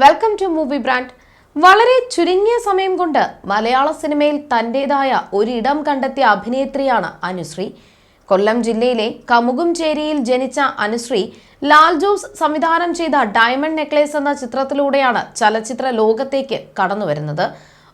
Welcome to movie brand വളരെ ചുരുങ്ങിയ സമയം കൊണ്ട് മലയാള സിനിമയിൽ തന്റെതായ ഒരിടം കണ്ടെത്തിയ അഭിനേത്രിയാണ് അനുശ്രീ. കൊല്ലം ജില്ലയിലെ കമുകുംചേരിയിൽ ജനിച്ച അനുശ്രീ ലാൽ ജോസ് സംവിധാനം ചെയ്ത ഡയമണ്ട് നെക്ലേസ് എന്ന ചിത്രത്തിലൂടെയാണ് ചലച്ചിത്ര ലോകത്തേക്ക് കടന്നു വരുന്നത്.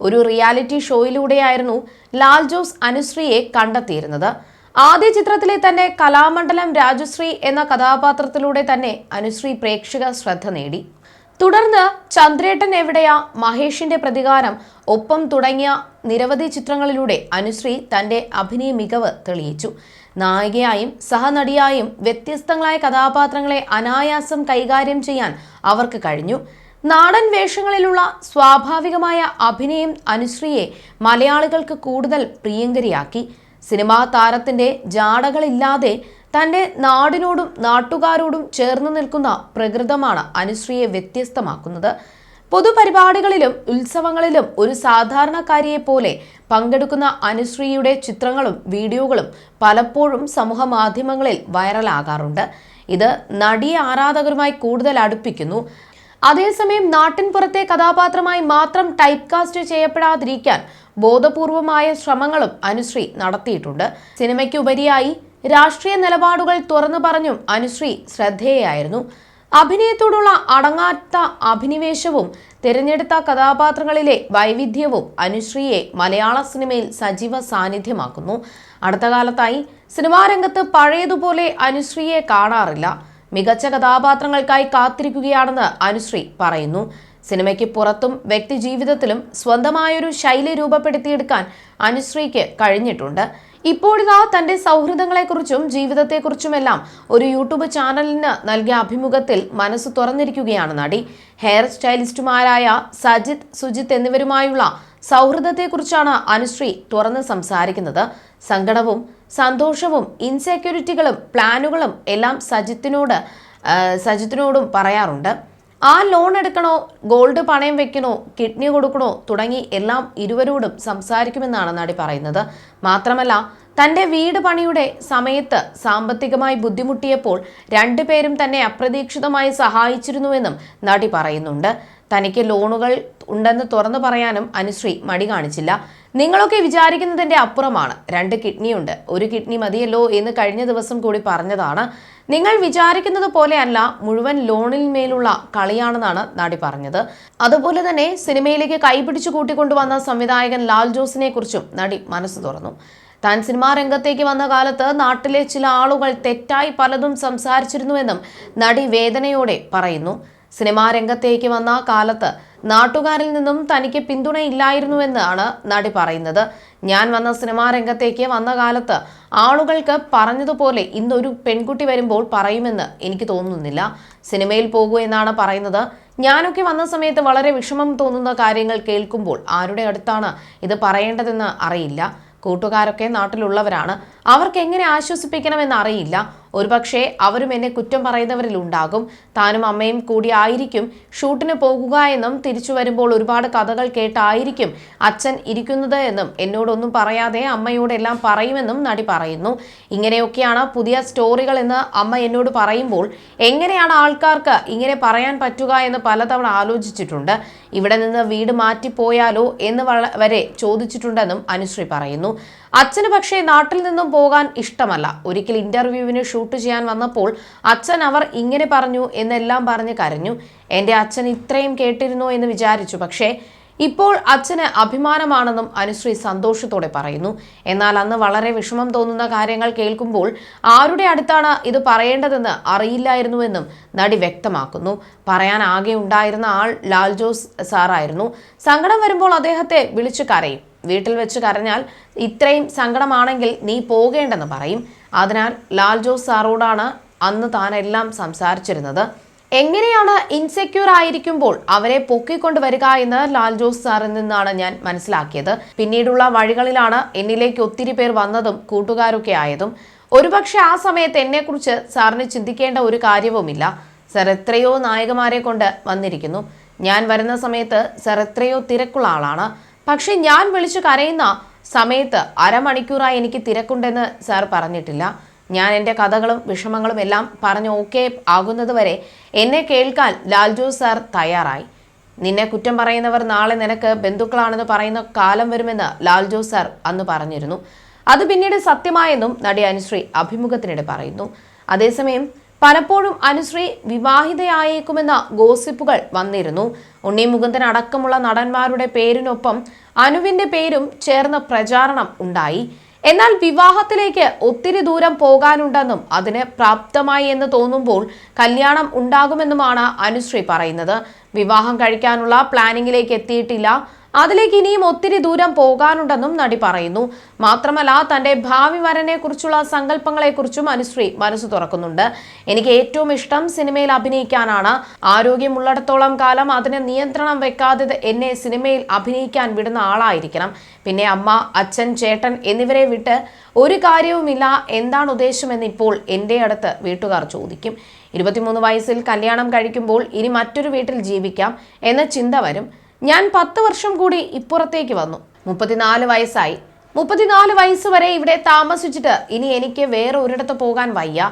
ഒരു റിയാലിറ്റി ഷോയിലൂടെയായിരുന്നു ലാൽ ജോസ് അനുശ്രീയെ കണ്ടെത്തിയിരുന്നത്. ആദ്യ ചിത്രത്തിലെ തന്നെ കലാമണ്ഡലം രാജശ്രീ എന്ന കഥാപാത്രത്തിലൂടെ തന്നെ അനുശ്രീ പ്രേക്ഷക ശ്രദ്ധ നേടി. തുടർന്ന് ചന്ദ്രേട്ടൻ എവിടെയാ മഹേഷിന്റെ പ്രതികാരം? ഒപ്പം തുടങ്ങിയ നിരവധി ചിത്രങ്ങളിലൂടെ അനുശ്രീ തന്റെ അഭിനയ മികവ് തെളിയിച്ചു. നായികയായും സഹനടിയായും വ്യത്യസ്തങ്ങളായ കഥാപാത്രങ്ങളെ അനായാസം കൈകാര്യം ചെയ്യാൻ അവർക്ക് കഴിഞ്ഞു. നാടൻ വേഷങ്ങളിലുള്ള സ്വാഭാവികമായ അഭിനയം അനുശ്രീയെ മലയാളികൾക്ക് കൂടുതൽ പ്രിയങ്കരിയാക്കി. സിനിമാ താരത്തിന്റെ ജാടകളില്ലാതെ തന്റെ നാടിനോടും നാട്ടുകാരോടും ചേർന്ന് നിൽക്കുന്ന പ്രകൃതമാണ് അനുശ്രീയെ വ്യത്യസ്തമാക്കുന്നത്. പൊതുപരിപാടികളിലും ഉത്സവങ്ങളിലും ഒരു സാധാരണക്കാരിയെ പോലെ പങ്കെടുക്കുന്ന അനുശ്രീയുടെ ചിത്രങ്ങളും വീഡിയോകളും പലപ്പോഴും സമൂഹ മാധ്യമങ്ങളിൽ വൈറലാകാറുണ്ട്. ഇത് നടിയെ ആരാധകരുമായി കൂടുതൽ അടുപ്പിക്കുന്നു. അതേസമയം നാട്ടിൻ പുറത്തെ കഥാപാത്രമായി മാത്രം ടൈപ്പ് കാസ്റ്റ് ചെയ്യപ്പെടാതിരിക്കാൻ ബോധപൂർവമായ ശ്രമങ്ങളും അനുശ്രീ നടത്തിയിട്ടുണ്ട്. സിനിമയ്ക്കുപരിയായി രാഷ്ട്രീയ നിലപാടുകൾ തുറന്നു പറഞ്ഞും അനുശ്രീ ശ്രദ്ധേയായിരുന്നു. അഭിനയത്തോടുള്ള അടങ്ങാത്ത അഭിനിവേശവും തിരഞ്ഞെടുത്ത കഥാപാത്രങ്ങളിലെ വൈവിധ്യവും അനുശ്രീയെ മലയാള സിനിമയിൽ സജീവ സാന്നിധ്യമാക്കുന്നു. അടുത്ത കാലത്തായി സിനിമാ രംഗത്ത് പഴയതുപോലെ അനുശ്രീയെ കാണാറില്ല. മികച്ച കഥാപാത്രങ്ങൾക്കായി കാത്തിരിക്കുകയാണെന്ന് അനുശ്രീ പറയുന്നു. സിനിമയ്ക്ക് പുറത്തും വ്യക്തിജീവിതത്തിലും സ്വന്തമായൊരു ശൈലി രൂപപ്പെടുത്തിയെടുക്കാൻ അനുശ്രീക്ക് കഴിഞ്ഞിട്ടുണ്ട്. ഇപ്പോഴിതാ തന്റെ സൗഹൃദങ്ങളെക്കുറിച്ചും ജീവിതത്തെക്കുറിച്ചുമെല്ലാം ഒരു യൂട്യൂബ് ചാനലിന് നൽകിയ അഭിമുഖത്തിൽ മനസ്സ് തുറന്നിരിക്കുകയാണ് നടി. ഹെയർ സ്റ്റൈലിസ്റ്റുമാരായ സജിത് സുജിത് എന്നിവരുമായുള്ള സൗഹൃദത്തെക്കുറിച്ചാണ് അനുശ്രീ തുറന്ന് സംസാരിക്കുന്നത്. സങ്കടവും സന്തോഷവും ഇൻസെക്യൂരിറ്റികളും പ്ലാനുകളും എല്ലാം സജിത്തിനോട് സജിത്തിനോടും പറയാറുണ്ട്. ആ ലോൺ എടുക്കണോ ഗോൾഡ് പണയം വെക്കണോ കിഡ്നി കൊടുക്കണോ തുടങ്ങി എല്ലാം ഇരുവരോടും സംസാരിക്കുമെന്നാണ് നടി പറയുന്നത്. മാത്രമല്ല തന്റെ വീട് പണിയുടെ സമയത്ത് സാമ്പത്തികമായി ബുദ്ധിമുട്ടിയപ്പോൾ രണ്ടുപേരും തന്നെ അപ്രതീക്ഷിതമായി സഹായിച്ചിരുന്നുവെന്നും നടി പറയുന്നുണ്ട്. തനിക്ക് ലോണുകൾ ഉണ്ടെന്ന് തുറന്നു പറയാനും അനുശ്രീ മടി കാണിച്ചില്ല. നിങ്ങളൊക്കെ വിചാരിക്കുന്നതിന്റെ അപ്പുറമാണ്. രണ്ട് കിഡ്നിയുണ്ട്. ഒരു കിഡ്നി മതിയല്ലോ എന്ന് കഴിഞ്ഞ ദിവസം കൂടി പറഞ്ഞതാണ്. നിങ്ങൾ വിചാരിക്കുന്നത് പോലെയല്ല മുഴുവൻ ലോണിൽ മേലുള്ള കളിയാണെന്നാണ് നടി പറഞ്ഞത്. അതുപോലെ തന്നെ സിനിമയിലേക്ക് കൈപിടിച്ചു കൂട്ടിക്കൊണ്ടുവന്ന സംവിധായകൻ ലാൽ ജോസിനെ കുറിച്ചും നടി മനസ്സ് തുറന്നു. താൻ സിനിമാ രംഗത്തേക്ക് വന്ന കാലത്ത് നാട്ടിലെ ചില ആളുകൾ തെറ്റായി പലതും സംസാരിച്ചിരുന്നുവെന്നും നടി വേദനയോടെ പറയുന്നു. സിനിമാ രംഗത്തേക്ക് വന്ന കാലത്ത് നാട്ടുകാരിൽ നിന്നും തനിക്ക് പിന്തുണയില്ലായിരുന്നുവെന്നാണ് നടി പറയുന്നത്. ഞാൻ വന്ന സിനിമാ രംഗത്തേക്ക് വന്ന കാലത്ത് ആളുകൾക്ക് പറഞ്ഞതുപോലെ ഇന്നൊരു പെൺകുട്ടി വരുമ്പോൾ പറയുമെന്ന് എനിക്ക് തോന്നുന്നില്ല. സിനിമയിൽ പോകൂ എന്നാണ് പറയുന്നത്. ഞാനൊക്കെ വന്ന സമയത്ത് വളരെ വിഷമം തോന്നുന്ന കാര്യങ്ങൾ കേൾക്കുമ്പോൾ ആരുടെ അടുത്താണ് ഇത് പറയേണ്ടതെന്ന് അറിയില്ല. കൂട്ടുകാരൊക്കെ നാട്ടിലുള്ളവരാണ്. അവർക്ക് എങ്ങനെ ആശ്വസിപ്പിക്കണമെന്ന് അറിയില്ല. ഒരുപക്ഷെ അവരും എന്നെ കുറ്റം പറയുന്നവരിൽ ഉണ്ടാകും. താനും അമ്മയും കൂടി ആയിരിക്കും ഷൂട്ടിന് പോകുക എന്നും തിരിച്ചു വരുമ്പോൾ ഒരുപാട് കഥകൾ കേട്ടായിരിക്കും അച്ഛൻ ഇരിക്കുന്നത് എന്നും എന്നോടൊന്നും പറയാതെ അമ്മയോടെല്ലാം പറയുമെന്നും നടി പറയുന്നു. ഇങ്ങനെയൊക്കെയാണ് പുതിയ സ്റ്റോറികൾ എന്ന് അമ്മ എന്നോട് പറയുമ്പോൾ എങ്ങനെയാണ് ആൾക്കാർക്ക് ഇങ്ങനെ പറയാൻ പറ്റുക എന്ന് പലതവണ ആലോചിച്ചിട്ടുണ്ട്. ഇവിടെ നിന്ന് വീട് മാറ്റിപ്പോയാലോ എന്ന് വരെ ചോദിച്ചിട്ടുണ്ടെന്നും അനുശ്രീ പറയുന്നു. അച്ഛന് പക്ഷേ നാട്ടിൽ നിന്നും പോകാൻ ഇഷ്ടമല്ല. ഒരിക്കൽ ഇന്റർവ്യൂവിന് ഷൂട്ട് ചെയ്യാൻ വന്നപ്പോൾ അച്ഛൻ അവർ ഇങ്ങനെ പറഞ്ഞു എന്നെല്ലാം പറഞ്ഞ് കരഞ്ഞു. എന്റെ അച്ഛൻ ഇത്രയും കേട്ടിരുന്നോ എന്ന് വിചാരിച്ചു. പക്ഷേ ഇപ്പോൾ അച്ഛന് അഭിമാനമാണെന്നും അനുശ്രീ സന്തോഷത്തോടെ പറയുന്നു. എന്നാൽ അന്ന് വളരെ വിഷമം തോന്നുന്ന കാര്യങ്ങൾ കേൾക്കുമ്പോൾ ആരുടെ അടുത്താണ് ഇത് പറയേണ്ടതെന്ന് അറിയില്ലായിരുന്നുവെന്നും നടി വ്യക്തമാക്കുന്നു. പറയാൻ ആകെ ഉണ്ടായിരുന്ന ആൾ ലാൽ ജോസ് സാറായിരുന്നു. സങ്കടം വരുമ്പോൾ അദ്ദേഹത്തെ വിളിച്ചു കരയും. വീട്ടിൽ വെച്ച് കരഞ്ഞാൽ ഇത്രയും സങ്കടമാണെങ്കിൽ നീ പോകേണ്ടെന്ന് പറയും. അതിനാൽ ലാൽ ജോസ് സാറോടാണ് അന്ന് താനെല്ലാം സംസാരിച്ചിരുന്നത്. എങ്ങനെയാണ് ഇൻസെക്യൂർ ആയിരിക്കുമ്പോൾ അവരെ പൊക്കിക്കൊണ്ട് വരിക എന്ന് ലാൽ ജോസ് സാറിൽ നിന്നാണ് ഞാൻ മനസ്സിലാക്കിയത്. പിന്നീടുള്ള വഴികളിലാണ് എന്നിലേക്ക് ഒത്തിരി പേർ വന്നതും കൂട്ടുകാരൊക്കെ ആയതും. ഒരുപക്ഷെ ആ സമയത്ത് എന്നെക്കുറിച്ച് സാറിന് ചിന്തിക്കേണ്ട ഒരു കാര്യവുമില്ല. സർ എത്രയോ നായകമാരെ കൊണ്ട് വന്നിരിക്കുന്നു. ഞാൻ വരുന്ന സമയത്ത് സർ എത്രയോ തിരക്കുള്ള ആളാണ്. പക്ഷെ ഞാൻ വിളിച്ചു കരയുന്ന സമയത്ത് അരമണിക്കൂറായി എനിക്ക് തിരക്കുണ്ടെന്ന് സാർ പറഞ്ഞിട്ടില്ല. ഞാൻ എന്റെ കഥകളും വിഷമങ്ങളും എല്ലാം പറഞ്ഞ് ഓക്കെ ആകുന്നത് വരെ എന്നെ കേൾക്കാൻ ലാൽജോ സാർ തയ്യാറായി. നിന്നെ കുറ്റം പറയുന്നവർ നാളെ നിനക്ക് ബന്ധുക്കളാണെന്ന് പറയുന്ന കാലം വരുമെന്ന് ലാൽ ജോസ് സാർ അന്ന് പറഞ്ഞിരുന്നു. അത് പിന്നീട് സത്യമായെന്നും നടി അനുശ്രീ അഭിമുഖത്തിനിടെ പറയുന്നു. അതേസമയം പലപ്പോഴും അനുശ്രീ വിവാഹിതയായേക്കുമെന്ന ഗോസിപ്പുകൾ വന്നിരുന്നു. ഉണ്ണി മുകുന്ദൻ അടക്കമുള്ള നടന്മാരുടെ പേരിനൊപ്പം അനുവിന്റെ പേരും ചേർന്ന് പ്രചാരണം ഉണ്ടായി. എന്നാൽ വിവാഹത്തിലേക്ക് ഒത്തിരി ദൂരം പോകാനുണ്ടെന്നും അതിന് പ്രാപ്തമായി എന്ന് തോന്നുമ്പോൾ കല്യാണം ഉണ്ടാകുമെന്നുമാണ് അനുശ്രീ പറയുന്നത്. വിവാഹം കഴിക്കാനുള്ള പ്ലാനിങ്ങിലേക്ക് എത്തിയിട്ടില്ല. അതിലേക്ക് ഇനിയും ഒത്തിരി ദൂരം പോകാനുണ്ടെന്നും നടി പറയുന്നു. മാത്രമല്ല തന്റെ ഭാവി വരനെ കുറിച്ചുള്ള സങ്കല്പങ്ങളെക്കുറിച്ചും അനുശ്രീ മനസ്സ് തുറക്കുന്നുണ്ട്. എനിക്ക് ഏറ്റവും ഇഷ്ടം സിനിമയിൽ അഭിനയിക്കാനാണ്. ആരോഗ്യമുള്ളിടത്തോളം കാലം അതിന് നിയന്ത്രണം വെക്കാതെ എന്നെ സിനിമയിൽ അഭിനയിക്കാൻ വിടുന്ന ആളായിരിക്കണം. പിന്നെ അമ്മ അച്ഛൻ ചേട്ടൻ എന്നിവരെ വിട്ട് ഒരു കാര്യവുമില്ല എന്താണ് ഉദ്ദേശമെന്ന് ഇപ്പോൾ എന്റെ അടുത്ത് വീട്ടുകാർ ചോദിക്കും. ഇരുപത്തിമൂന്ന് വയസ്സിൽ കല്യാണം കഴിക്കുമ്പോൾ ഇനി മറ്റൊരു വീട്ടിൽ ജീവിക്കാം എന്ന ചിന്ത വരും. ഞാൻ പത്ത് വർഷം കൂടി ഇപ്പുറത്തേക്ക് വന്നു. മുപ്പത്തിനാല് വയസ്സായി. മുപ്പത്തിനാല് വയസ്സ് വരെ ഇവിടെ താമസിച്ചിട്ട് ഇനി എനിക്ക് വേറെ ഒരിടത്ത് പോകാൻ വയ്യ.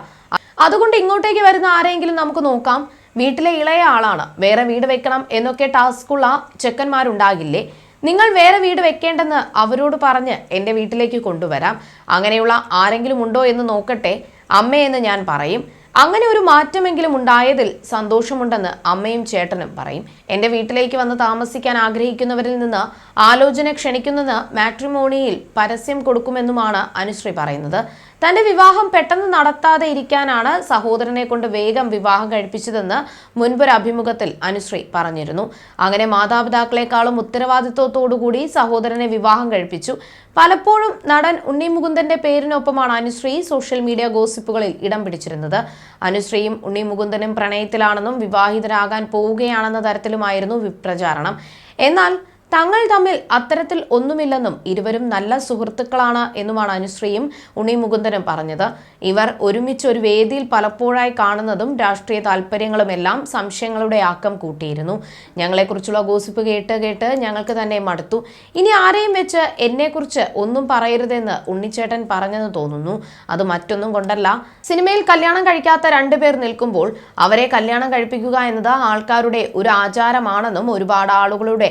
അതുകൊണ്ട് ഇങ്ങോട്ടേക്ക് വരുന്ന ആരെങ്കിലും നമുക്ക് നോക്കാം. വീട്ടിലെ ഇളയ ആളാണ്. വേറെ വീട് വെക്കണം എന്നൊക്കെ ടാസ്കുള്ള ചെക്കന്മാരുണ്ടാകില്ലേ? നിങ്ങൾ വേറെ വീട് വെക്കേണ്ടെന്ന് അവരോട് പറഞ്ഞ് എന്റെ വീട്ടിലേക്ക് കൊണ്ടുവരാം. അങ്ങനെയുള്ള ആരെങ്കിലും ഉണ്ടോ എന്ന് നോക്കട്ടെ. അമ്മയെന്ന് ഞാൻ പറയും. അങ്ങനെ ഒരു മാറ്റമെങ്കിലും ഉണ്ടായതിൽ സന്തോഷമുണ്ടെന്ന് അമ്മയും ചേട്ടനും പറയും. എന്റെ വീട്ടിലേക്ക് വന്ന് താമസിക്കാൻ ആഗ്രഹിക്കുന്നവരിൽ നിന്ന് ആലോചന ക്ഷണിക്കുന്നത് മാട്രിമോണിയിൽ പരസ്യം കൊടുക്കുമെന്നുമാണ് അനുശ്രീ പറയുന്നത്. തന്റെ വിവാഹം പെട്ടെന്ന് നടത്താതെ ഇരിക്കാനാണ് സഹോദരനെ കൊണ്ട് വേഗം വിവാഹം കഴിപ്പിച്ചതെന്ന് മുൻപൊരു അഭിമുഖത്തിൽ അനുശ്രീ പറഞ്ഞിരുന്നു. അങ്ങനെ മാതാപിതാക്കളെക്കാളും ഉത്തരവാദിത്വത്തോടുകൂടി സഹോദരനെ വിവാഹം കഴിപ്പിച്ചു. പലപ്പോഴും നടൻ ഉണ്ണി മുകുന്ദന്റെ പേരിനൊപ്പമാണ് അനുശ്രീ സോഷ്യൽ മീഡിയ ഗോസിപ്പുകളിൽ ഇടം പിടിച്ചിരുന്നത്. അനുശ്രീയും ഉണ്ണി മുകുന്ദനും പ്രണയത്തിലാണെന്നും വിവാഹിതരാകാൻ പോവുകയാണെന്ന തരത്തിലുമായിരുന്നു പ്രചാരണം എന്നാൽ തങ്ങൾ തമ്മിൽ അത്തരത്തിൽ ഒന്നുമില്ലെന്നും ഇരുവരും നല്ല സുഹൃത്തുക്കളാണ് എന്നുമാണ് അനുശ്രീയും ഉണ്ണി മുകുന്ദനും പറഞ്ഞത്. ഇവർ ഒരുമിച്ച് ഒരു വേദിയിൽ പലപ്പോഴായി കാണുന്നതും രാഷ്ട്രീയ താല്പര്യങ്ങളുമെല്ലാം സംശയങ്ങളുടെ ആക്കം കൂട്ടിയിരുന്നു. ഞങ്ങളെക്കുറിച്ചുള്ള ഗോസിപ്പ് കേട്ട് കേട്ട് ഞങ്ങൾക്ക് തന്നെ മടുത്തു. ഇനി ആരെയും വെച്ച് എന്നെക്കുറിച്ച് ഒന്നും പറയരുതെന്ന് ഉണ്ണിച്ചേട്ടൻ പറഞ്ഞെന്ന് തോന്നുന്നു. അത് മറ്റൊന്നും കൊണ്ടല്ല. സിനിമയിൽ കല്യാണം കഴിക്കാത്ത രണ്ടുപേർ നിൽക്കുമ്പോൾ അവരെ കല്യാണം കഴിപ്പിക്കുക എന്നത് ആൾക്കാരുടെ ഒരു ആചാരമാണെന്നും ഒരുപാട് ആളുകളുടെ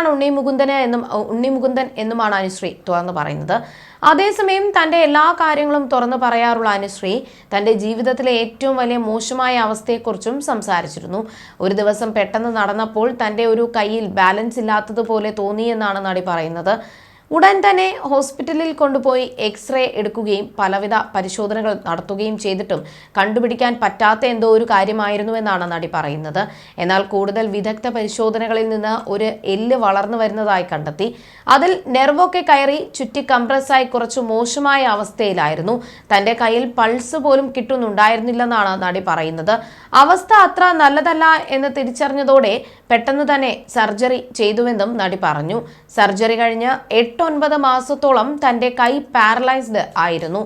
ക്രഷാണ് ഉണ്ണി എന്നും ഉണ്ണി മുകുന്ദൻ എന്നുമാണ് അനുശ്രീ തുറന്നു പറയുന്നത്. അതേസമയം തന്റെ എല്ലാ കാര്യങ്ങളും തുറന്നു പറയാറുള്ള അനുശ്രീ തന്റെ ജീവിതത്തിലെ ഏറ്റവും വലിയ മോശമായ അവസ്ഥയെക്കുറിച്ചും സംസാരിച്ചിരുന്നു. ഒരു ദിവസം പെട്ടെന്ന് നടന്നപ്പോൾ തന്റെ ഒരു കയ്യിൽ ബാലൻസ് ഇല്ലാത്തതുപോലെ തോന്നിയെന്നാണ് നടി പറയുന്നത്. ഉടൻ തന്നെ ഹോസ്പിറ്റലിൽ കൊണ്ടുപോയി എക്സ്റേ എടുക്കുകയും പലവിധ പരിശോധനകൾ നടത്തുകയും ചെയ്തിട്ടും കണ്ടുപിടിക്കാൻ പറ്റാത്ത എന്തോ ഒരു കാര്യമായിരുന്നുവെന്നാണ് നടി പറയുന്നത്. എന്നാൽ കൂടുതൽ വിദഗ്ധ പരിശോധനകളിൽ നിന്ന് ഒരു എല്ല് വളർന്നു വരുന്നതായി കണ്ടെത്തി. അതിൽ നെർവൊക്കെ കയറി ചുറ്റി കംപ്രസ്സായി കുറച്ച് മോശമായ അവസ്ഥയിലായിരുന്നു. തന്റെ കയ്യിൽ പൾസ് പോലും കിട്ടുന്നുണ്ടായിരുന്നില്ലെന്നാണ് നടി പറയുന്നത്. അവസ്ഥ അത്ര നല്ലതല്ല എന്ന് തിരിച്ചറിഞ്ഞതോടെ പെട്ടെന്ന് തന്നെ സർജറി ചെയ്തുവെന്നും നടി പറഞ്ഞു. സർജറി കഴിഞ്ഞ് എട്ടൊൻപത് മാസത്തോളം തന്റെ കൈ പാരലൈസ്ഡ് ആയിരുന്നു.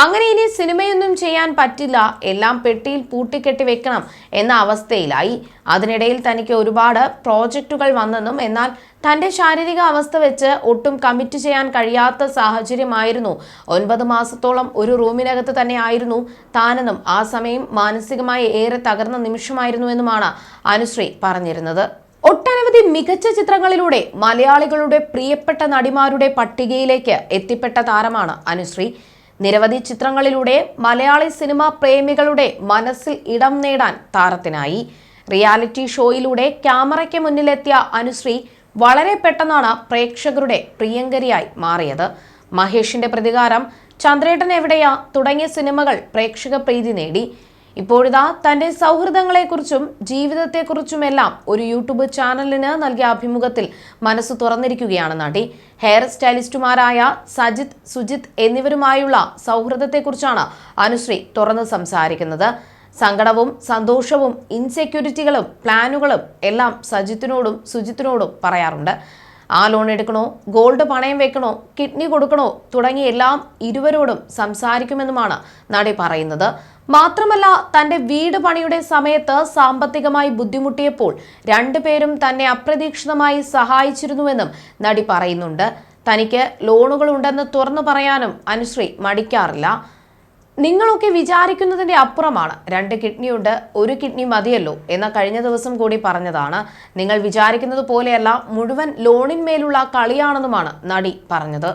അങ്ങനെ ഇനി സിനിമയൊന്നും ചെയ്യാൻ പറ്റില്ല. എല്ലാം പെട്ടിയിൽ പൂട്ടിക്കെട്ടി വെക്കണം എന്ന അവസ്ഥയിലായി. അതിനിടയിൽ തനിക്ക് ഒരുപാട് പ്രോജക്റ്റുകൾ വന്നെന്നും എന്നാൽ തന്റെ ശാരീരിക അവസ്ഥ വെച്ച് ഒട്ടും കമ്മിറ്റ് ചെയ്യാൻ കഴിയാത്ത സാഹചര്യമായിരുന്നു. ഒൻപത് മാസത്തോളം ഒരു റൂമിനകത്ത് തന്നെ ആയിരുന്നു താനെന്നും ആ സമയം മാനസികമായി ഏറെ തകർന്ന നിമിഷമായിരുന്നുവെന്നുമാണ് അനുശ്രീ പറഞ്ഞിരുന്നത്. ഒട്ടനവധി മികച്ച ചിത്രങ്ങളിലൂടെ മലയാളികളുടെ പ്രിയപ്പെട്ട നടിമാരുടെ പട്ടികയിലേക്ക് എത്തിപ്പെട്ട താരമാണ് അനുശ്രീ. നിരവധി ചിത്രങ്ങളിലൂടെ മലയാളി സിനിമാ പ്രേമികളുടെ മനസ്സിൽ ഇടം നേടാൻ താരത്തിനായി. റിയാലിറ്റി ഷോയിലൂടെ ക്യാമറയ്ക്ക് മുന്നിലെത്തിയ അനുശ്രീ വളരെ പെട്ടെന്നാണ് പ്രേക്ഷകരുടെ പ്രിയങ്കരിയായി മാറിയത്. മഹേഷിന്റെ പ്രതികാരം ചന്ദ്രേട്ടൻ എവിടെയാ തുടങ്ങിയ സിനിമകൾ പ്രേക്ഷക പ്രീതി നേടി. ഇപ്പോഴിതാ തന്റെ സൗഹൃദങ്ങളെക്കുറിച്ചും ജീവിതത്തെക്കുറിച്ചുമെല്ലാം ഒരു യൂട്യൂബ് ചാനലിന് നൽകിയ അഭിമുഖത്തിൽ മനസ്സ് തുറന്നിരിക്കുകയാണ് നടി. ഹെയർ സ്റ്റൈലിസ്റ്റുമാരായ സജിത് സുജിത് എന്നിവരുമായുള്ള സൗഹൃദത്തെക്കുറിച്ചാണ് അനുശ്രീ തുറന്ന് സംസാരിക്കുന്നത്. സങ്കടവും സന്തോഷവും ഇൻസെക്യൂരിറ്റികളും പ്ലാനുകളും എല്ലാം സജിത്തിനോടും സുജിത്തിനോടും പറയാറുണ്ട്. ആ ലോൺ എടുക്കണോ? ഗോൾഡ് പണയം വെക്കണോ? കിഡ്നി കൊടുക്കണോ? തുടങ്ങി എല്ലാം ഇരുവരോടും സംസാരിക്കുമെന്നുമാണ് നടി പറയുന്നത്. മാത്രമല്ല തന്റെ വീട് പണിയുടെ സമയത്ത് സാമ്പത്തികമായി ബുദ്ധിമുട്ടിയപ്പോൾ രണ്ടുപേരും തന്നെ അപ്രതീക്ഷിതമായി സഹായിച്ചിരുന്നുവെന്നും നടി പറയുന്നുണ്ട്. തനിക്ക് ലോണുകൾ ഉണ്ടെന്ന് തുറന്നു പറയാനും അനുശ്രീ മടിക്കാറില്ല. നിങ്ങളൊക്കെ വിചാരിക്കുന്നതിന്റെ അപ്പുറമാണ്. രണ്ട് കിഡ്നിയുണ്ട് ഒരു കിഡ്നി മതിയല്ലോ എന്ന കഴിഞ്ഞ ദിവസം കൂടി പറഞ്ഞതാണ്. നിങ്ങൾ വിചാരിക്കുന്നത് പോലെയല്ല മുഴുവൻ ലോണിന്മേലുള്ള കളിയാണെന്നുമാണ് നടി പറഞ്ഞത്.